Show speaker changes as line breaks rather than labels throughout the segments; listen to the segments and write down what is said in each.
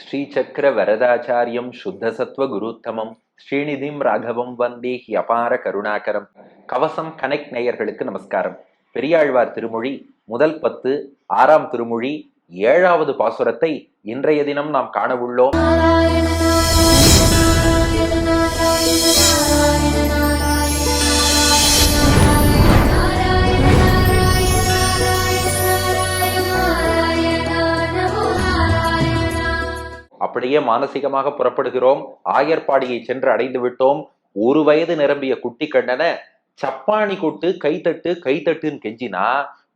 ஸ்ரீசக்கர வரதாச்சாரியம் சுத்தசத்வ குருத்தமம். ஸ்ரீநிதிம் ராகவம் வந்தே அபார கருணாகரம். கவசம் கனெக்ட் நேயர்களுக்கு நமஸ்காரம். பெரியாழ்வார் திருமொழி முதல் பத்து ஆறாம் திருமொழி ஏழாவது பாசுரத்தை இன்றைய தினம் நாம் காணவுள்ளோம் அப்படியே மானசீகமாக புறப்படுகிறோம். ஆயர்பாடியை சென்று அடைந்து விட்டோம். ஒரு வயது நிரம்பிய குட்டி கண்ணனை சப்பாணி கொட்டு கைத்தட்டு கைத்தட்டுன்னு கெஞ்சினா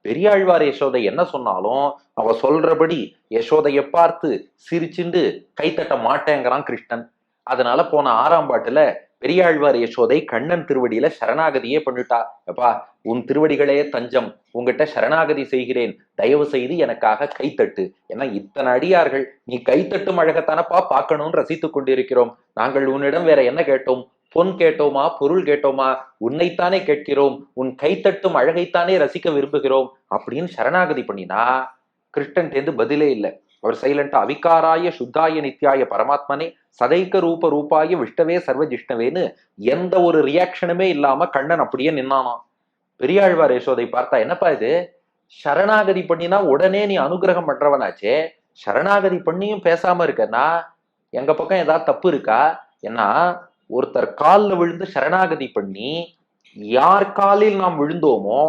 பெரியாழ்வார் யசோதை என்ன சொன்னாலும் அவ சொல்றபடி யசோதையை பார்த்து சிரிச்சுண்டு கைத்தட்ட மாட்டேங்கிறான் கிருஷ்ணன். அதனால போன ஆறாம் பாட்டுல பெரியாழ்வார் யசோதை கண்ணன் திருவடியில சரணாகதியே பண்ணிட்டா. எப்பா உன் திருவடிகளே தஞ்சம். உங்ககிட்ட சரணாகதி செய்கிறேன். தயவு செய்து எனக்காக கைத்தட்டு. ஏன்னா இத்தனை அடியார்கள் நீ கைத்தட்டும் அழகத்தானப்பா பார்க்கணும்னு ரசித்துக் கொண்டிருக்கிறோம். நாங்கள் உன்னிடம் வேற என்ன கேட்டோம்? பொன் கேட்டோமா? பொருள் கேட்டோமா? உன்னைத்தானே கேட்கிறோம். உன் கைத்தட்டும் அழகைத்தானே ரசிக்க விரும்புகிறோம். அப்படின்னு சரணாகதி பண்ணினா கிருஷ்ணன் தேர்ந்து பதிலே இல்லை. அவர் சைலண்டா அவிகாராய சுத்தாய நித்யாய பரமாத்மனே சதைக்க ரூப ரூபாய விஷ்ணவே சர்வ ஜிஷ்ணவேன்னு எந்த ஒரு ரியாக்ஷனுமே இல்லாம கண்ணன் அப்படியே நின்னானாம் பெரியாழ்வார் யசோதை பார்த்தா என்னப்பா இது? சரணாகதி பண்ணினா உடனே நீ அனுகிரகம் பண்றவனாச்சே சரணாகதி பண்ணியும் பேசாம இருக்கன்னா எங்க பக்கம் ஏதாவது தப்பு இருக்கா? ஏன்னா ஒருத்தர் காலில் விழுந்து சரணாகதி பண்ணி யார் காலில் நாம் விழுந்தோமோ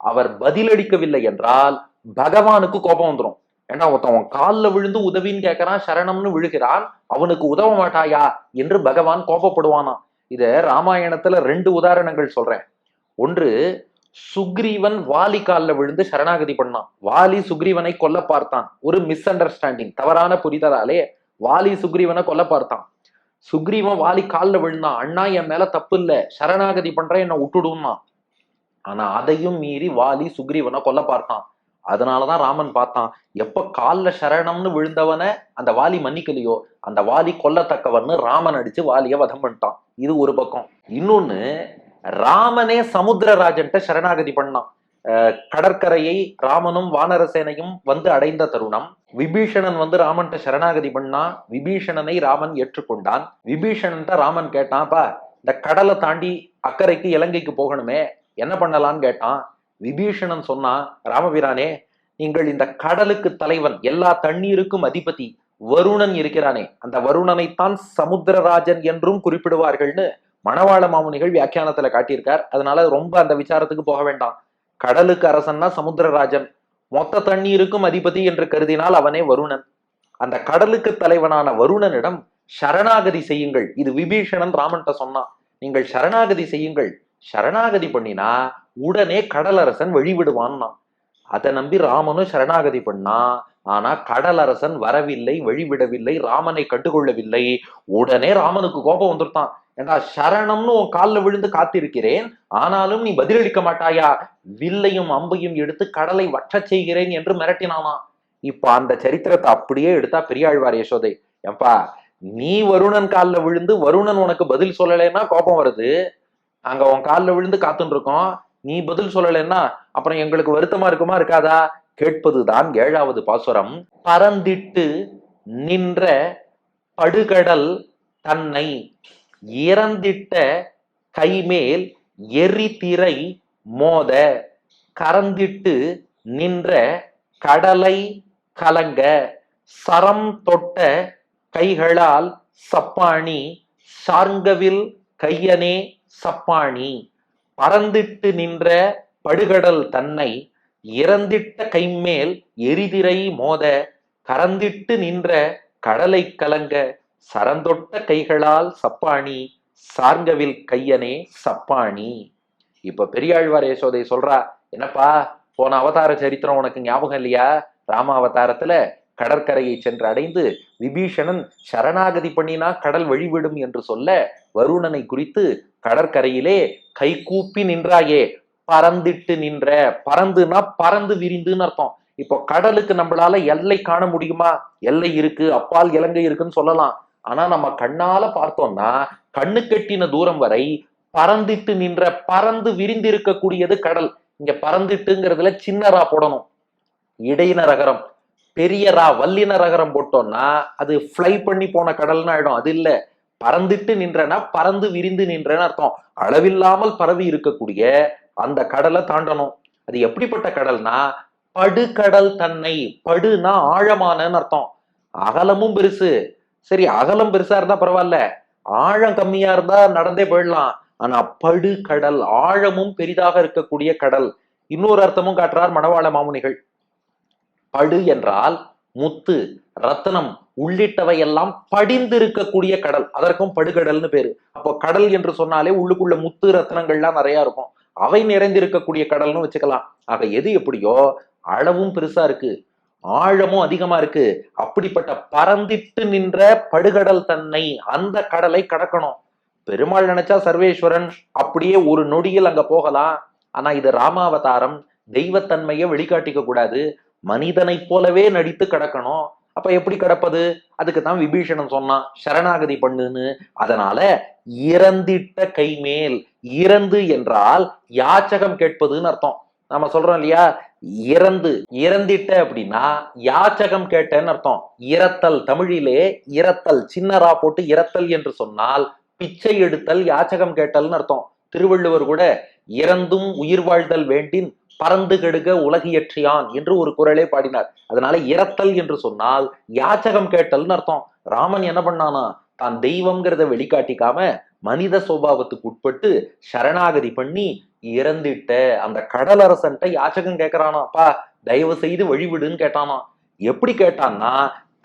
அவர் பதிலளிக்கவில்லை என்றால் பகவானுக்கு கோபம் வந்துடும் ஏன்னா ஒருத்தவன் காலில் விழுந்து உதவின்னு கேட்கறான் சரணம்னு விழுகிறான் அவனுக்கு உதவ மாட்டாயா என்று பகவான் கோபப்படுவானா? இத ராமாயணத்துல ரெண்டு உதாரணங்கள் சொல்றேன். ஒன்று சுக்ரீவன் வாலி காலில் விழுந்து சரணாகதி பண்ணான். வாலி சுக்ரீவனை கொல்ல பார்த்தான். ஒரு மிஸ் அண்டர்ஸ்டாண்டிங் தவறான புரிதலாலே வாலி சுக்ரீவனை கொல்ல பார்த்தான். சுக்ரீவன் வாலி காலில் விழுந்தான். அண்ணா என் மேல தப்பு இல்லை. சரணாகதி பண்றேன் என்ன விட்டுடும்னா ஆனா அதையும் மீறி வாலி சுக்ரீவனை கொல்ல பார்த்தான். அதனாலதான் ராமன் பார்த்தான் எப்ப கால்ல சரணம்னு விழுந்தவனை அந்த வாலி மன்னிக்கலையோ அந்த வாலி கொல்லத்தக்கவன்னு ராமன் அடிச்சு வாலிய வதம் பண்ணிட்டான். இது ஒரு பக்கம். இன்னொன்னு ராமனே சமுத்திரராஜன்ட்ட சரணாகதி பண்ணான். கடற்கரையை ராமனும் வானரசேனையும் வந்து அடைந்த தருணம் விபீஷணன் வந்து ராமன்ட்ட சரணாகதி பண்ணா விபீஷணனை ராமன் ஏற்றுக்கொண்டான். விபீஷணன்ட்ட ராமன் கேட்டான்ப்பா இந்த கடலை தாண்டி அக்கறைக்கு இலங்கைக்கு போகணுமே என்ன பண்ணலான்னு கேட்டான். விபீஷணன் சொன்னா ராமபிரானே நீங்கள் இந்த கடலுக்கு தலைவன் எல்லா தண்ணீருக்கும் அதிபதி வருணன் இருக்கிறானே. அந்த வருணனைத்தான் சமுத்திரராஜன் என்றும் குறிப்பிடுவார்கள்னு மணவாள மாமுனிகள் வியாக்கியானத்துல காட்டியிருக்கார். அதனால ரொம்ப அந்த விசாரத்துக்கு போக வேண்டாம். கடலுக்கு அரசன்னா சமுத்திரராஜன். மொத்த தண்ணீருக்கும் அதிபதி என்று கருதினால் அவனே வருணன். அந்த கடலுக்கு தலைவனான வருணனிடம் சரணாகதி செய்யுங்கள். இது விபீஷணன் ராமன்ட்ட சொன்னான். நீங்கள் சரணாகதி செய்யுங்கள். சரணாகதி பண்ணினா உடனே கடலரசன் வழிவிடுவான்னா அதை நம்பி ராமனும் சரணாகதி பண்ணா ஆனா கடலரசன் வரவில்லை வழிவிடவில்லை ராமனை கண்டுகொள்ளவில்லை. உடனே ராமனுக்கு கோபம் வந்துருத்தான். ஏண்டா சரணம்னு உன் காலில் விழுந்து காத்திருக்கிறேன் ஆனாலும் நீ பதிலளிக்க மாட்டாயா? வில்லையும் அம்பையும் எடுத்து கடலை வற்றச் செய்கிறேன் என்று மிரட்டினானா இப்ப அந்த சரித்திரத்தை அப்படியே எடுத்தா பெரியாழ்வார் யசோதை. ஏப்பா நீ வருணன் காலில் விழுந்து வருணன் உனக்கு பதில் சொல்லலைன்னா கோபம் வருது. அங்க உன் காலில் விழுந்து காத்துன்னு இருக்கோம் நீ பதில் சொல்லலைன்னா அப்புறம் எங்களுக்கு வருத்தமா இருக்குமா இருக்காதா? கேட்பதுதான் ஏழாவது பாசுரம். பறந்திட்டு நின்ற படுகடல் தன்னை இறந்திட்ட கைமேல் எரிதிரை மோத கறந்திட்டு நின்ற கடலை கலங்க சரம் தொட்ட கைகளால் சப்பாணி சார்ங்கவில் கையனே சப்பாணி. பறந்திட்டு நின்ற படுகடல் தன்னை இறந்திட்ட கைமேல் எரிதிரை மோத கரந்திட்டு நின்ற கடலை கலங்க சரந்தொட்ட கைகளால் சப்பாணி சார்ங்கவில் கையனே சப்பாணி. இப்ப பெரியாழ்வார் யசோதை சொல்றா என்னப்பா போன அவதார சரித்திரம் உனக்கு ஞாபகம் இல்லையா? ராம அவதாரத்துல கடற்கரையை சென்று அடைந்து விபீஷணன் சரணாகதி பண்ணினா கடல் வழிவிடும் என்று சொல்ல வருணனை குறித்து கடற்கரையிலே கை கூப்பி நின்றாயே பறந்துட்டு நின்ற பறந்துனா பறந்து விரிந்துன்னு அர்த்தம். இப்போ கடலுக்கு நம்மளால எல்லை காண முடியுமா? எல்லை இருக்கு அப்பால் இலங்கை இருக்குன்னு சொல்லலாம். ஆனா நம்ம கண்ணால பார்த்தோம்னா கண்ணு கெட்டின தூரம் வரை பறந்துட்டு நின்ற பறந்து விரிந்து இருக்கக்கூடியது கடல். இங்க பறந்துட்டுங்கிறதுல சின்னரா போடணும். இடையின ரகரம். பெரியரா வல்லின ரகரம் போட்டோம்னா அது ஃப்ளை பண்ணி போன கடல்னு ஆயிடும். அது இல்ல. பறந்துட்டு நின்றனா பறந்து விரிந்து நின்றேன்னு அர்த்தம். அளவில்லாமல் பரவி இருக்கக்கூடிய அந்த கடலை தாண்டணும். அது எப்படிப்பட்ட கடல்னா படுகடல் தன்னை படுனா ஆழமானன்னு அர்த்தம். அகலமும் பெருசு. சரி அகலம் பெருசா இருந்தா பரவாயில்ல. ஆழம் கம்மியா இருந்தா நடந்தே போயிடலாம். ஆனா படுகடல் ஆழமும் பெரிதாக இருக்கக்கூடிய கடல். இன்னொரு அர்த்தமும் காட்டுறார் மணவாள மாமுனிகள். படு என்றால் முத்து ரத்னம் உள்ளிட்டவை எல்லாம் படிந்து இருக்கக்கூடிய கடல். அதற்கும் படுகடல்னு பேரு. அப்போ கடல் என்று சொன்னாலே உள்ளுக்குள்ள முத்து ரத்னங்கள்லாம் நிறைய இருக்கும். அவை நிறைந்திருக்கக்கூடிய கடல்னு வச்சுக்கலாம். ஆக எது எப்படியோ அளவும் பெருசா இருக்கு. ஆழமும் அதிகமா இருக்கு. அப்படிப்பட்ட பறந்திட்டு நின்ற படுகடல் தன்னை அந்த கடலை கடக்கணும். பெருமாள் நினைச்சா சர்வேஸ்வரன் அப்படியே ஒரு நொடியில் அங்க போகலாம். ஆனா இது ராமாவதாரம். தெய்வத்தன்மையை வெளிக்காட்டிக்க கூடாது. மனிதனைப் போலவே நடித்து கடக்கணும். அப்ப எப்படி கடப்பது? அதுக்கு தான் விபீஷணன் சொன்னான் சரணாகதி பண்ணுன்னு. அதனால இறந்திட்ட கைமேல் இறந்து என்றால் யாச்சகம் கேட்பதுன்னு அர்த்தம். நம்ம சொல்றோம் இல்லையா? இறந்து இறந்திட்ட அப்படின்னா யாச்சகம் கேட்டேன்னு அர்த்தம். இறத்தல் தமிழிலே இறத்தல் சின்னரா போட்டு இறத்தல் என்று சொன்னால் பிச்சை எடுத்தல் யாச்சகம் கேட்டல்னு அர்த்தம். திருவள்ளுவர் கூட இறந்தும் உயிர் வாழ்தல் வேண்டின் பறந்து கெடுக உலகியற்றியான் என்று ஒரு குரலே பாடினார். அதனால இறத்தல் என்று சொன்னால் யாச்சகம் கேட்டல்னு அர்த்தம். ராமன் என்ன பண்ணானா தான் தெய்வம்ங்கிறத வெளிக்காட்டிக்காம மனித சுபாவத்துக்கு உட்பட்டு சரணாகதி பண்ணி இறந்திட்ட அந்த கடலரசன்ட்ட யாச்சகம் கேட்கறானாப்பா தயவு செய்து வழிவிடுன்னு கேட்டானா. எப்படி கேட்டான்னா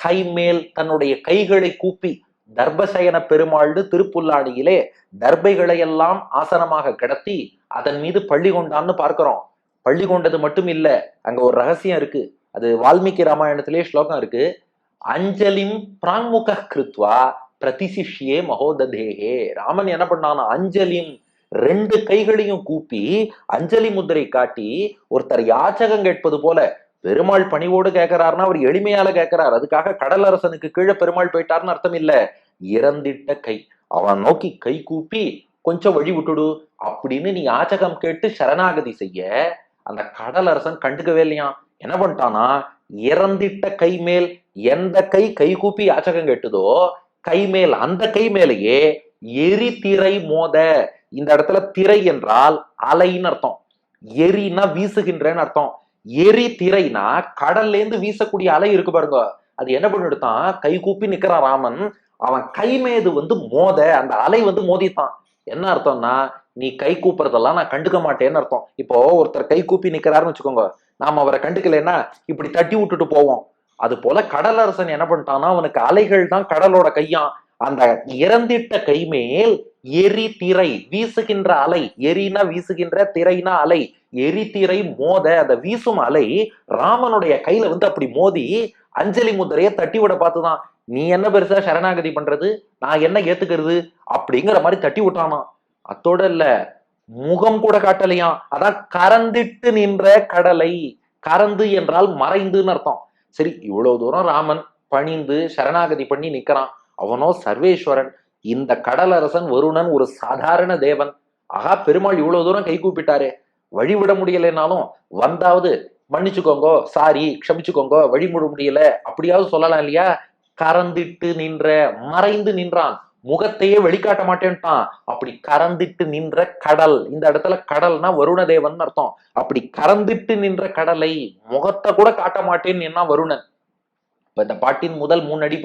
கை மேல் தன்னுடைய கைகளை கூப்பி தர்பசயன பெருமாள்னு திருப்புல்லாடியிலே தர்பைகளை எல்லாம் ஆசனமாக கிடத்தி அதன் மீது பள்ளி கொண்டான்னு பார்க்கிறோம். பள்ளி கொண்டது மட்டும் இல்லை அங்க ஒரு ரகசியம் இருக்கு. அது வால்மீகி ராமாயணத்திலே ஸ்லோகம் இருக்கு. அஞ்சலிம் பிராங்முக கிருத்வா பிரதிசிஷ்யே மகோததேகே. ராமன் என்ன பண்ணானா அஞ்சலிம் ரெண்டு கைகளையும் கூப்பி அஞ்சலி முத்திரை காட்டி ஒருத்தர் யாச்சகம் கேட்பது போல பெருமாள் பணிவோடு கேட்கிறாருன்னா அவர் எளிமையால கேட்கிறார். அதுக்காக கடலரசனுக்கு கீழே பெருமாள் போயிட்டாருன்னு அர்த்தம் இல்ல. இறந்திட்ட கை. அவன் நோக்கி கை கூப்பி கொஞ்சம் வழி விட்டுடு. அப்படின்னு நீ யாச்சகம் கேட்டு சரணாகதி செய்ய அந்த கடலரசன் கண்டுக்கவே இல்லையாம். என்ன பண்ணிட்டானா இறந்திட்ட கை மேல் எந்த கை கை கூப்பி யாச்சகம் கெட்டுதோ கை மேல் அந்த கை மேலேயே எரி திரை மோத. இந்த இடத்துல திரை என்றால் அலைன்னு அர்த்தம். எரினா வீசுகின்றேன்னு அர்த்தம். எரி திரைனா கடல்ல இருந்து வீசக்கூடிய அலை இருக்கு பாருங்க. அது என்ன பண்ணிடுதான் கை கூப்பி நிக்கிறான் ராமன். அவன் கை மேது வந்து மோத அந்த அலை வந்து மோதித்தான் என்ன அர்த்தம்னா நீ கை கூப்புறதெல்லாம் நான் கண்டுக்க மாட்டேன்னு அர்த்தம். இப்போ ஒருத்தர் கை கூப்பி நிக்கிறாருன்னு வச்சுக்கோங்க நாம அவரை கண்டுக்கலைன்னா இப்படி தட்டி விட்டுட்டு போவோம். அது போல கடலரசன் என்ன பண்ணிட்டான்னா அவனுக்கு அலைகள் தான் கடலோட கையான் அந்த இறந்திட்ட கைமேல் எரி திரை வீசுகின்ற அலை எரினா வீசுகின்ற திரைனா அலை எரி திரை மோத அந்த வீசும் அலை ராமனுடைய கையில வந்து அப்படி மோதி அஞ்சலி முத்திரைய தட்டி விட பார்த்துதான். நீ என்ன பெருசா சரணாகதி பண்றது? நான் என்ன ஏத்துக்கிறது? அப்படிங்கிற மாதிரி தட்டி விட்டானா. அத்தோட இல்ல முகம் கூட காட்டலையாம் அதான் கறந்திட்டு நின்ற கடலை. கறந்து என்றால் மறைந்துன்னு அர்த்தம். சரி இவ்வளவு தூரம் ராமன் பணிந்து சரணாகதி பண்ணி நிக்கிறான். அவனோ சர்வேஸ்வரன். இந்த கடலரசன் வருணன் ஒரு சாதாரண தேவன். ஆகா பெருமாள் இவ்வளவு தூரம் கை கூப்பிட்டாரே. வழிவிட முடியலைனாலும் வந்தாவது மன்னிச்சுக்கோங்கோ சாரி க்ஷமிச்சுக்கோங்கோ வழிமுட முடியல. அப்படியாவது சொல்லலாம் இல்லையா? கறந்திட்டு நின்ற மறைந்து நின்றான். முகத்தையே வெளிக்காட்ட மாட்டேன்ட்டான். அப்படி கறந்திட்டு நின்ற கடல் இந்த இடத்துல கடல்னா வருண தேவன் அர்த்தம். அப்படி கறந்திட்டு நின்ற கடலை முகத்தை கூட காட்ட மாட்டேன்னு என்ன வருணன்? இப்ப இந்த பாட்டின் முதல் மூணு அடி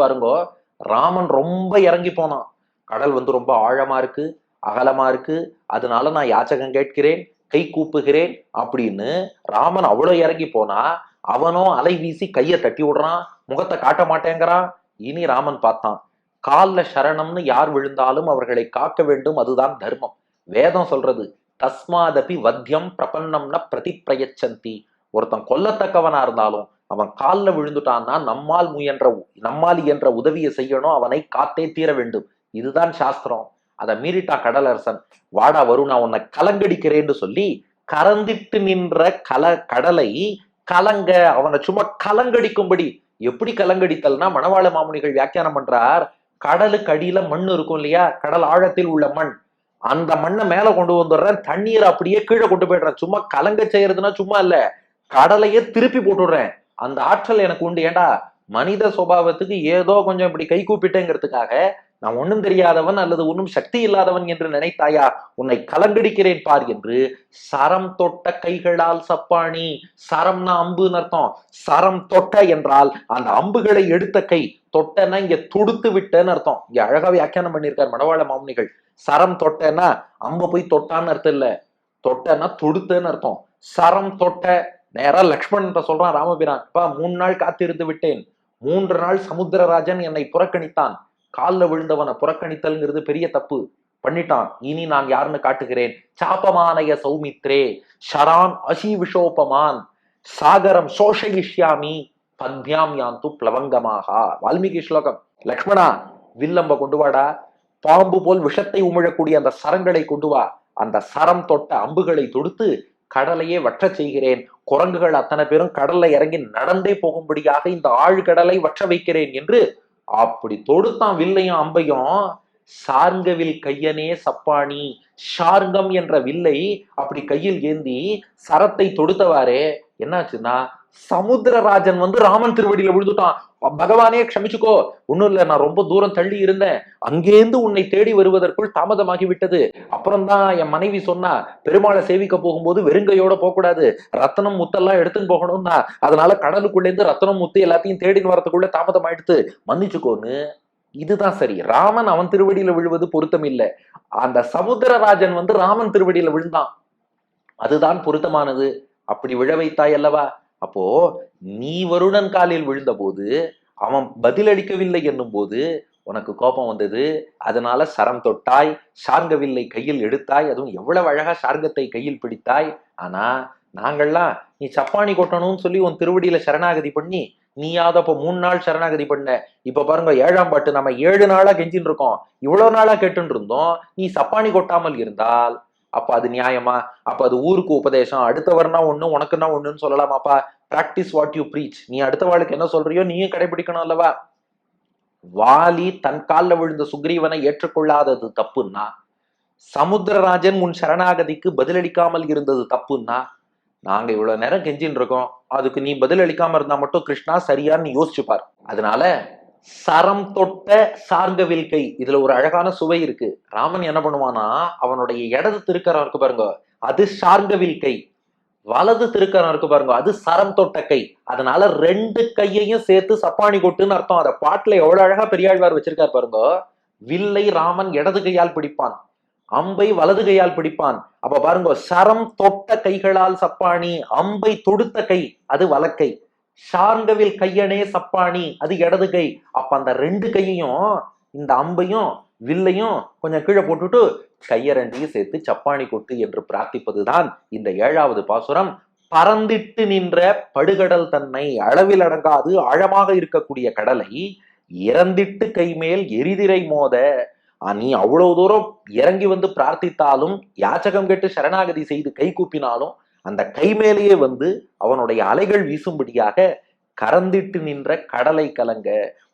ராமன் ரொம்ப இறங்கி போனான். கடல் வந்து ரொம்ப ஆழமா இருக்கு அகலமா இருக்கு. அதனால நான் யாச்சகம் கேட்கிறேன் கை கூப்புகிறேன் அப்படின்னு ராமன் அவ்வளவு இறங்கி போனா அவனும் அலை வீசி கையை தட்டி விடுறான். முகத்தை காட்ட மாட்டேங்கிறான் இனி ராமன் பார்த்தான். காலில் சரணம்னு யார் விழுந்தாலும் அவர்களை காக்க வேண்டும் அதுதான் தர்மம். வேதம் சொல்றது தஸ்மாதபி வத்தியம் பிரபன்னம்ன பிரதிப்பிரயச்சந்தி ஒருத்தன் கொல்லத்தக்கவனா இருந்தாலும் அவன் காலில் விழுந்துட்டான்னா நம்மால் முயன்ற நம்மால் இயன்ற உதவியை செய்யணும் அவனை காத்தே தீர வேண்டும். இதுதான் சாஸ்திரம். அதை மீறிட்டா கடலரசன் வாடா வரும் நான் உன்னை கலங்கடிக்கிறேன்னு சொல்லி கறந்திட்டு நின்ற கல கடலை கலங்க அவனை சும்மா கலங்கடிக்கும்படி எப்படி கலங்கடித்தல்னா மணவாள மாமுனிகள் வியாக்கியானம் பண்றார் கடலுக்கு அடியில மண் இருக்கும் இல்லையா? கடல் ஆழத்தில் உள்ள மண். அந்த மண்ணை மேல கொண்டு வந்துடுறேன் தண்ணீரை அப்படியே கீழே கொண்டு போயிடுறேன். சும்மா கலங்க செய்யறதுன்னா சும்மா இல்ல கடலையே திருப்பி போட்டுடுறேன். அந்த ஆற்றல் எனக்கு உண்டு. ஏண்டா? மனித சுபாவத்துக்கு ஏதோ கொஞ்சம் இப்படி கை கூப்பிட்டேங்கிறதுக்காக நான் ஒன்றும் தெரியாதவன் அல்லது ஒன்றும் சக்தி இல்லாதவன் என்று நினைத்தாயா? உன்னை கலங்கடிக்கிறேன் பார் என்று சரம் தொட்ட கைகளால் சப்பாணி சரம்னா அம்புன்னு அர்த்தம். சரம் தொட்ட என்றால் அந்த அம்புகளை எடுத்த கை தொட்டனா இங்க துடுத்து விட்டேன்னு அர்த்தம். இங்க அழகா வியாக்கியானம் பண்ணியிருக்கார் மணவாள மாமுனிகள். சரம் தொட்டனா அம்ப போய் தொட்டான்னு அர்த்தம் இல்ல. தொட்டனா துடுத்தேன்னு அர்த்தம். சரம் தொட்ட நேரா லக்ஷ்மணன் சொல்றான் ராமபிரான் அப்பா மூணு நாள் காத்திருந்து விட்டேன். மூன்று நாள் சமுத்திரராஜன் என்னை புறக்கணித்தான். காலில் விழுந்தவனை புறக்கணித்தல்ங்கிறது பெரிய தப்பு. பண்ணிட்டான். இனி நான் யாருன்னு காட்டுகிறேன்? சாபமானய சௌமித்ரே ஷரான் அசி விஷோபமான் சாகரம் சோஷயிஷ்யாமி பத்யாம் யாந்து பிளவங்கமாக. வால்மீகி ஸ்லோகம். லக்ஷ்மணா வில்லம்ப கொண்டு வாடா. பாம்பு போல் விஷத்தை உமிழக்கூடிய அந்த சரங்களை கொண்டு வா. அந்த சரம் தொட்ட அம்புகளை தொடுத்து கடலையே வற்றச் செய்கிறேன். குரங்குகள் அத்தனை பேரும் கடல்ல இறங்கி நடந்தே போகும்படியாக இந்த ஆழ்கடலை வற்ற வைக்கிறேன் என்று அப்படி தொடுத்தான் வில்லையும் அம்பையும். சார்ங்கவில் கையனே சப்பாணி ஷார்ங்கம் என்ற வில்லை அப்படி கையில் ஏந்தி சரத்தை தொடுத்தவாறே என்னாச்சுன்னா சமுத்திரராஜன் வந்து ராமன் திருவடியில விழுந்துட்டான். பகவானே க்ஷமிச்சுக்கோ. ஒண்ணும் இல்ல நான் ரொம்ப தூரம் தள்ளி இருந்தேன். அங்கேருந்து உன்னை தேடி வருவதற்குள் தாமதமாகி விட்டது அப்புறம்தான் என் மனைவி சொன்னா பெருமாளை சேவிக்க போகும்போது வெறுங்கையோட போகக்கூடாது. ரத்தனம் முத்தெல்லாம் எடுத்துன்னு போகணும்னா அதனால கடலுக்குள்ள இருந்து ரத்தனம் முத்து எல்லாத்தையும் தேடின்னு வரத்துக்குள்ள தாமதம் ஆயிடுத்து மன்னிச்சுக்கோன்னு. இதுதான் சரி. ராமன் அவன் திருவடியில விழுவது பொருத்தம் இல்லை அந்த சமுத்திரராஜன் வந்து ராமன் திருவடியில விழுந்தான். அதுதான் பொருத்தமானது. அப்படி விழ வைத்தாய் அல்லவா? அப்போ நீ வருடன் காலில் விழுந்தபோது அவன் பதிலளிக்கவில்லை என்னும் போது உனக்கு கோபம் வந்தது. அதனால சரம் தொட்டாய் சார்ங்கவில்லை கையில் எடுத்தாய். அதுவும் எவ்வளவு அழகா சார்கத்தை கையில் பிடித்தாய். ஆனா நாங்கள்லாம் நீ சப்பானி கொட்டணும்னு சொல்லி உன் திருவடியில சரணாகதி பண்ணி நீயாவது அப்போ மூணு நாள் சரணாகதி பண்ண. இப்ப பாருங்க ஏழாம் பாட்டு. நம்ம ஏழு நாளா கெஞ்சின்னு இருக்கோம் இவ்வளவு நாளா கேட்டுன்னு இருந்தோம் நீ சப்பானி கொட்டாமல் இருந்தால் அப்ப அது நியாயமா? அப்ப அது ஊருக்கு உபதேசம்? அடுத்தவர்னா ஒண்ணு உனக்குன்னா ஒண்ணுன்னு சொல்லலாமாப்பா பிராக்டிஸ் வாட் யூ ப்ரீச் நீ அடுத்த வாழ்க்கை என்ன சொல்றியோ நீயும் கடைபிடிக்கணும் அல்லவா? வாலி தன் காலில் விழுந்த சுக்ரீவனை ஏற்றுக்கொள்ளாதது தப்புன்னா? சமுத்திரராஜன் உன் சரணாகதிக்கு பதிலளிக்காமல் இருந்தது தப்புன்னா? நாங்க இவ்வளவு நேரம் கெஞ்சின்னு இருக்கோம். அதுக்கு நீ பதிலளிக்காம இருந்தா மட்டும் கிருஷ்ணா சரியான்னு யோசிச்சுப்பார். அதனால சரம் தொட்ட சார்கவில் கை இதுல ஒரு அழகான சுவை இருக்கு. ராமன் என்ன பண்ணுவானா அவனுடைய இடது திருக்கரம் இருக்கு பாருங்க. அது சார்கவில் கை வலது திருக்கரம் இருக்கு பாருங்க. அது சரம் தொட்ட கை. அதனால ரெண்டு கையையும் சேர்த்து சப்பானி கொட்டுன்னு அர்த்தம். அத பாட்டுல எவ்வளவு அழகா பெரியாழ்வார் வச்சிருக்காரு பாருங்க. வில்லை ராமன் இடது கையால் பிடிப்பான். அம்பை வலது கையால் பிடிப்பான். அப்ப பாருங்க சரம் தொட்ட கைகளால் சப்பாணி அம்பை தொடுத்த கை அது வலக்கை. சார்ந்தவில் கையனே சப்பாணி அது இடது கை. அப்ப அந்த ரெண்டு கையையும் இந்த அம்பையும் வில்லையும் கொஞ்சம் கீழே போட்டுட்டு கையரண்டியும் சேர்த்து சப்பாணி கொட்டு என்று பிரார்த்திப்பதுதான் இந்த ஏழாவது பாசுரம். பறந்திட்டு நின்ற படுகடல் தன்னை அளவில் அடங்காது ஆழமாக இருக்கக்கூடிய கடலை இறந்திட்டு கைமேல் எரிதிரை மோத நீ அவ்வளவு தூரம் இறங்கி வந்து பிரார்த்தித்தாலும் யாச்சகம் கேட்டு சரணாகதி செய்து கை கூப்பினாலும் அந்த கை மேலேயே வந்து அவனுடைய அலைகள் வீசும்படியாக கரந்திட்டு நின்ற கடலை கலங்க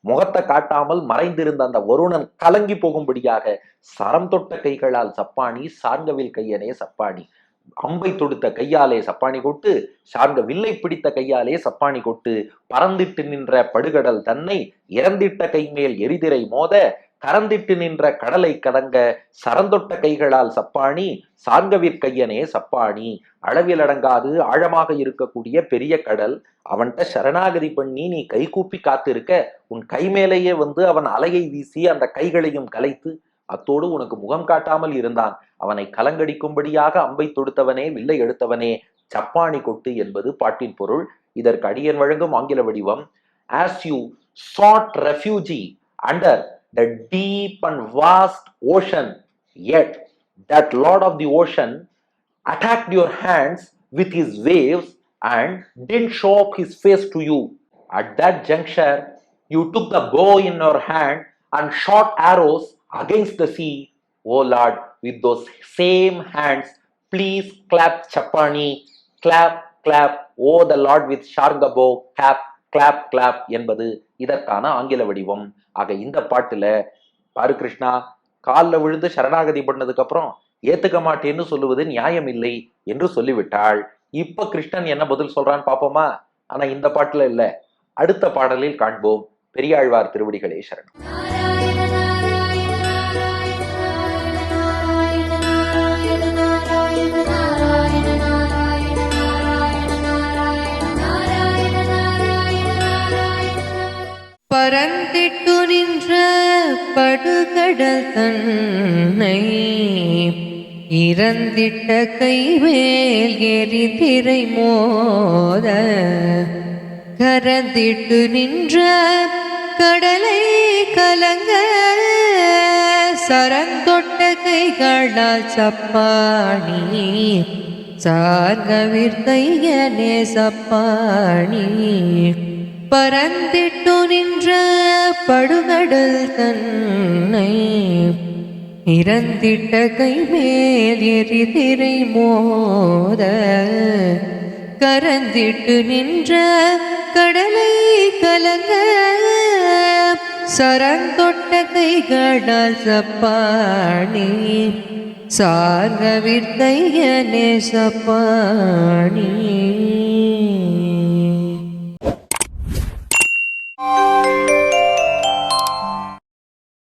முகத்தை காட்டாமல் மறைந்திருந்த அந்த வருணன் கலங்கி போகும்படியாக சரம் தொட்ட கைகளால் சப்பாணி சார்கவில் கையனே சப்பாணி அம்பை தொடுத்த கையாலே சப்பாணி கொட்டு சார்ந்த வில்லை பிடித்த கையாலே சப்பாணி கொட்டு பறந்திட்டு நின்ற படுகடல் தன்னை இறந்திட்ட கைமேல் எரிதிரை மோத கறந்திட்டு நின்ற கடலை கடங்க சரந்தொட்ட கைகளால் சப்பாணி சாங்கவிற்கையனே சப்பாணி. அளவில் அடங்காது ஆழமாக இருக்கக்கூடிய பெரிய கடல். அவன்கிட்ட சரணாகதி பண்ணி நீ கை கூப்பி காத்திருக்க. உன் கை மேலேயே வந்து அவன் அலையை வீசி அந்த கைகளையும் கலைத்து அத்தோடு உனக்கு முகம் காட்டாமல் இருந்தான். அவனை கலங்கடிக்கும்படியாக அம்பை தொடுத்தவனே வில்லை எடுத்தவனே சப்பாணி கொட்டு என்பது பாட்டின் பொருள். இதற்கு அடியன் வழங்கும் ஆங்கில வடிவம் as you sought refugee under the deep and vast ocean, yet that Lord of the ocean attacked your hands with his waves and didn't show up his face to you. At that juncture, you took the bow in your hand and shot arrows against the sea. O Lord, with those same hands, please clap Chapani, clap, clap, O the Lord with Shargabo, clap, clap clap என்பது இதற்கான ஆங்கில வடிவம். ஆக இந்த பாட்டுல பாரு கிருஷ்ணா காலில் விழுந்து சரணாகதி பண்ணதுக்கு அப்புறம் ஏத்துக்க மாட்டேன்னு சொல்லுவது நியாயம் இல்லை என்று சொல்லிவிட்டாள். இப்ப கிருஷ்ணன் என்ன பதில் சொல்றான்னு பாப்போமா? ஆனா இந்த பாட்டுல இல்ல. அடுத்த பாடலில் காண்போம். பெரியாழ்வார் திருவடிகளே சரணம்.
பரந்திட்டு நின்ற படுகடல் தன்னை இறந்திட்ட கைவேல் எரிதிரை மோத கரந்திட்டு நின்ற கடலை கலங்க சரந்தொட்ட கைகளால் சப்பாணி சார்கவிர்த்தையனே சப்பாணி. பரந்திட்டு நின்ற படுகடல் தன்னை இறந்திட்ட கை மேல் எரிதிரை மோத கரந்திட்டு நின்ற கடலை கலங்க சரந்தொட்ட கைகளால் சப்பாணி சார்ந்த சார்கவிர்த்தையனே சப்பாணி.